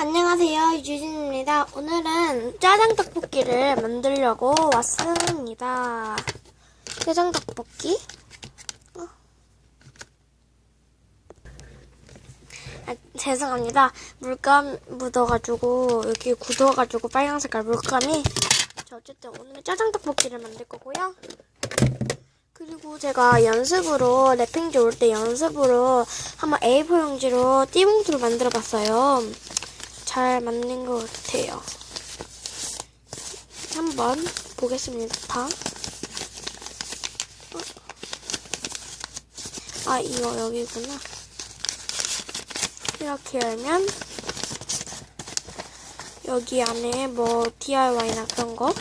안녕하세요 유진입니다. 오늘은 짜장 떡볶이를 만들려고 왔습니다. 짜장 떡볶이? 어. 아, 죄송합니다. 물감 묻어가지고 여기 굳어가지고 빨간 색깔 물감이. 자 어쨌든 오늘 짜장 떡볶이를 만들 거고요. 그리고 제가 연습으로 랩핑지 올 때 연습으로 한번 A4 용지로 띠봉투를 만들어 봤어요. 잘 맞는 것 같아요. 한번 보겠습니다. 어? 아, 이거 여기구나. 이렇게 열면 여기 안에 뭐 DIY나 그런 거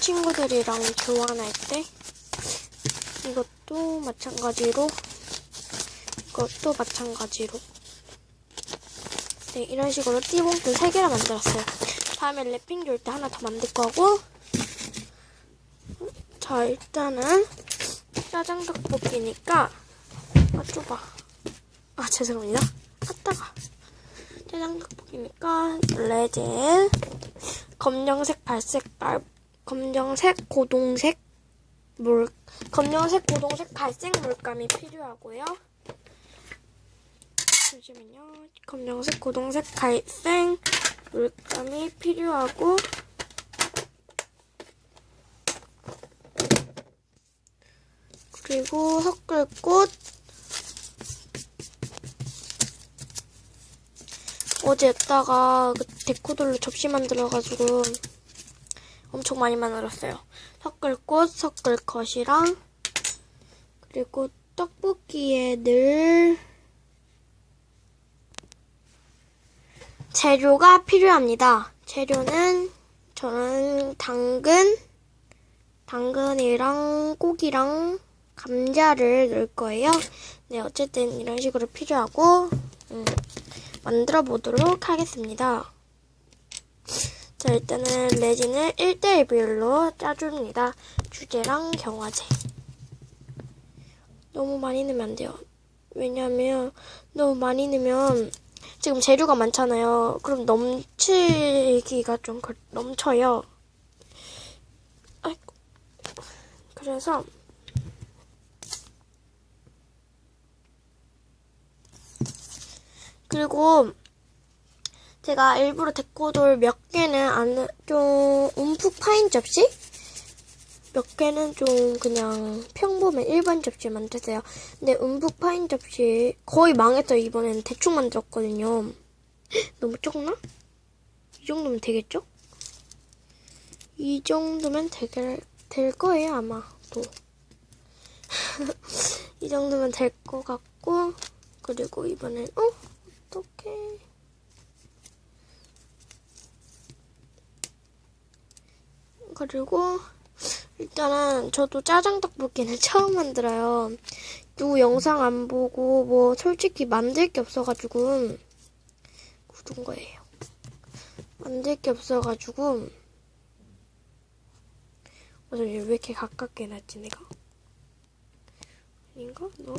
친구들이랑 교환할 때 이것도 마찬가지로 이것도 마찬가지로 네, 이런 식으로 띠봉투 3개를 만들었어요. 다음에 랩핑 줄때 하나 더 만들 거고 자, 일단은 짜장 떡볶이니까 아, 좁아. 아, 죄송합니다. 아, 따가. 짜장 떡볶이니까 레진 검정색, 발색, 발, 검정색, 고동색 물, 검정색, 고동색, 갈색 물감이 필요하고요. 잠시만요. 검정색, 고동색, 갈색 물감이 필요하고 그리고 섞을꽃 어제 했다가 그 데코돌로 접시 만들어가지고 엄청 많이 만들었어요. 섞을꽃, 섞을것이랑 그리고 떡볶이에 늘 재료가 필요합니다. 재료는 저는 당근, 당근이랑 고기랑 감자를 넣을 거예요. 네, 어쨌든 이런 식으로 필요하고 음, 만들어 보도록 하겠습니다. 자, 일단은 레진을 1대1 비율로 짜줍니다. 주제랑 경화제. 너무 많이 넣으면 안 돼요. 왜냐면 너무 많이 넣으면 지금 재료가 많잖아요. 그럼 넘치기가 좀 그- 넘쳐요. 아이고. 그래서 그리고 제가 일부러 데코돌 몇 개는 안, 좀 움푹 파인 접시? 몇 개는 좀 그냥 평범한 일반 접시 만드세요. 근데 움푹 파인 접시 거의 망했어요. 이번에는 대충 만들었거든요. 헉, 너무 적나? 이 정도면 되겠죠? 이 정도면 되게, 될 거예요, 아마. 또. 이 정도면 될 것 같고, 그리고 이번엔, 어? 어떡해. 그리고 일단은 저도 짜장 떡볶이는 처음 만들어요. 누구 영상 안 보고 뭐 솔직히 만들 게 없어가지고 굳은 거예요. 만들 게 없어가지고 맞아 왜 이렇게 가깝게 놨지 내가? 아닌가? 너?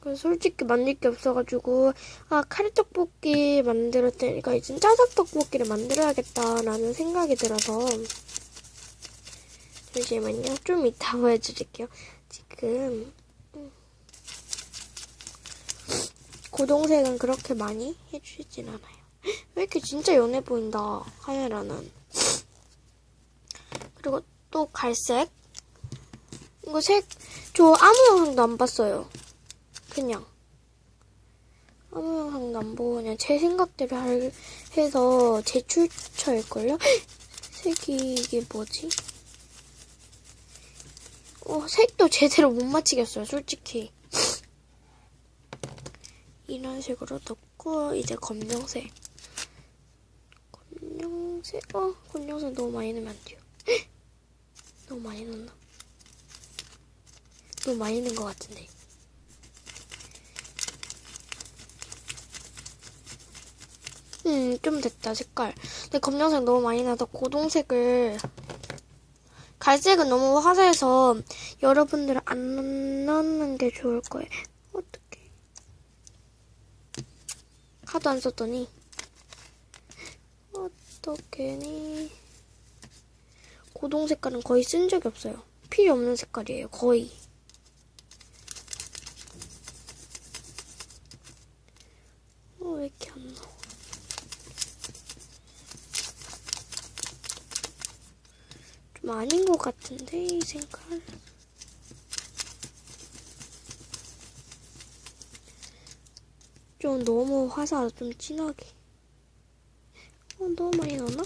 그래서 솔직히 만들 게 없어가지고 아 카레떡볶이 만들었으니까 이제 짜장떡볶이를 만들어야겠다라는 생각이 들어서 잠시만요. 좀 이따 보여드릴게요. 지금 음. 고동색은 그렇게 많이 해주진 않아요. 왜 이렇게 진짜 연해 보인다 카메라는. 그리고 또 갈색? 이거 색 저 아무 영상도 안 봤어요. 그냥. 아무 영상도 안 보고 그냥 제 생각대로 할, 해서 제 출처일걸요? 색이 이게 뭐지? 어, 색도 제대로 못 맞히겠어요, 솔직히. 이런 식으로 넣고 이제 검정색. 검정색, 어, 검정색 너무 많이 넣으면 안 돼요. 너무 많이 넣나? 너무 많이 넣은 것 같은데. 음, 좀 됐다, 색깔. 근데 검정색 너무 많이 나서 고동색을. 갈색은 너무 화사해서 여러분들은 안 넣는 게 좋을 거예요. 어떡해. 하도 안 썼더니 어떡해니 고동 색깔은 거의 쓴 적이 없어요. 필요 없는 색깔이에요. 거의. 어, 왜 이렇게 안 나와? 좀 아닌 것 같은데, 이 색깔. 좀 너무 화사, 좀 진하게. 어, 너무 많이 넣나?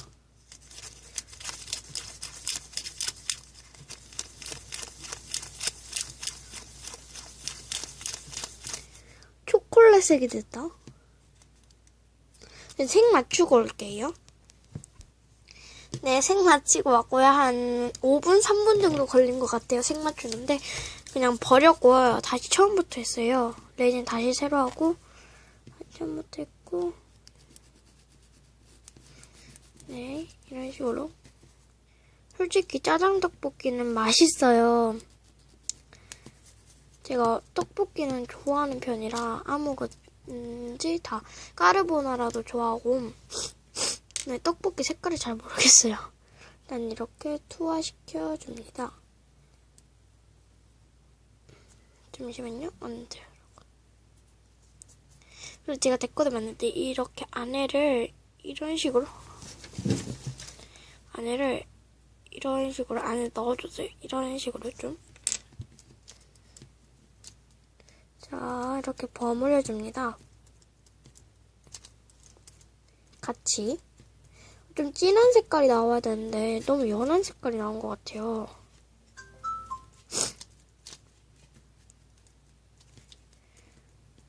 초콜릿색이 됐다. 네, 색 맞추고 올게요. 네, 색 맞추고 왔고요. 한 5분, 3분 정도 걸린 것 같아요. 색 맞추는데. 그냥 버렸고요. 다시 처음부터 했어요. 레진 다시 새로 하고. 처음부터 했고. 네, 이런 식으로. 솔직히 짜장 떡볶이는 맛있어요. 제가 떡볶이는 좋아하는 편이라 아무것인지 다 까르보나라도 좋아하고 네, 떡볶이 색깔이 잘 모르겠어요. 일단 이렇게 투하시켜 줍니다. 잠시만요. 안 돼요. 그리고 제가 댓글을 봤는데 이렇게 안에를 이런 식으로 안에를 이런 식으로 안에 넣어줬어요. 이런 식으로 좀. 자, 이렇게 버무려 줍니다. 같이. 좀 진한 색깔이 나와야 되는데 너무 연한 색깔이 나온 것 같아요.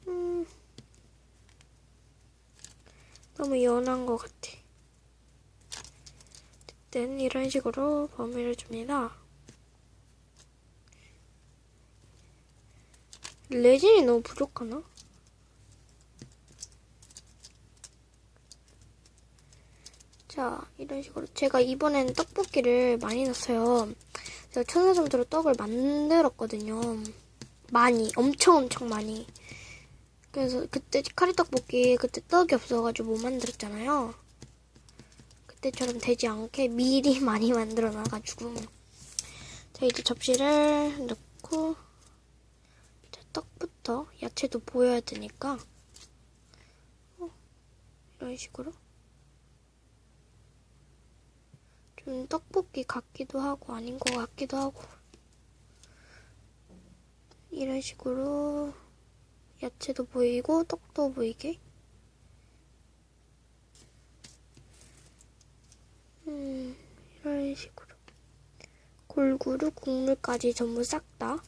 음, 너무 연한 것 같아. 어쨌든 이런 식으로 버무려 줍니다. 레진이 너무 부족하나? 자, 이런 식으로. 제가 이번엔 떡볶이를 많이 넣었어요. 제가 천사점도로 떡을 만들었거든요. 많이, 엄청 엄청 많이. 그래서 그때 카리 떡볶이 그때 떡이 없어가지고 못 만들었잖아요. 그때처럼 되지 않게 미리 많이 만들어 놔가지고. 자, 이제 접시를 넣고. 자, 떡부터 야채도 보여야 되니까. 어, 이런 식으로. 좀 떡볶이 같기도 하고 아닌 것 같기도 하고. 이런 식으로 야채도 보이고 떡도 보이게. 음 이런 식으로. 골고루 국물까지 전부 싹 다.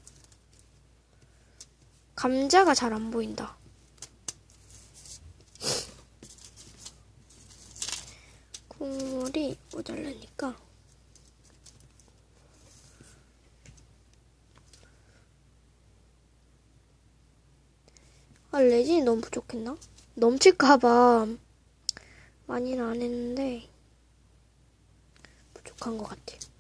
감자가 잘 안 보인다. 국물이 모자라니까 아 레진이 너무 부족했나? 넘칠까봐 많이는 안 했는데 부족한 것 같아. 자,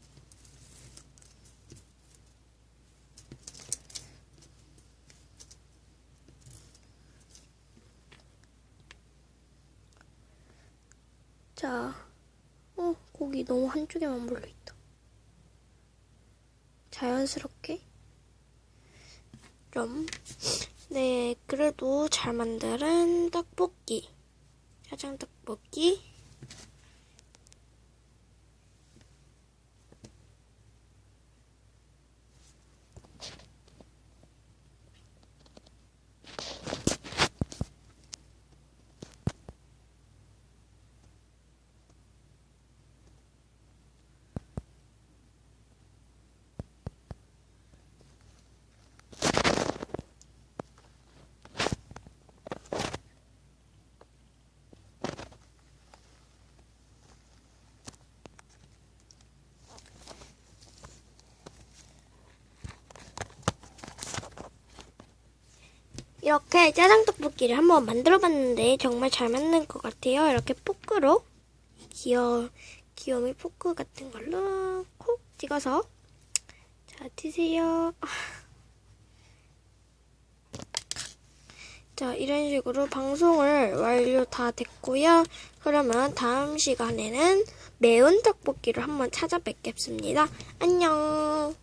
너무 한쪽에만 몰려있다. 자연스럽게. 좀. 네, 그래도 잘 만드는 떡볶이. 짜장 떡볶이. 이렇게 짜장 떡볶이를 한번 만들어 봤는데 정말 잘 만든 것 같아요. 이렇게 포크로 귀여 귀요미 포크 같은 걸로 콕 찍어서 자 드세요. 자, 이런 식으로 방송을 완료 다 됐고요. 그러면 다음 시간에는 매운 떡볶이를 한번 찾아뵙겠습니다. 안녕.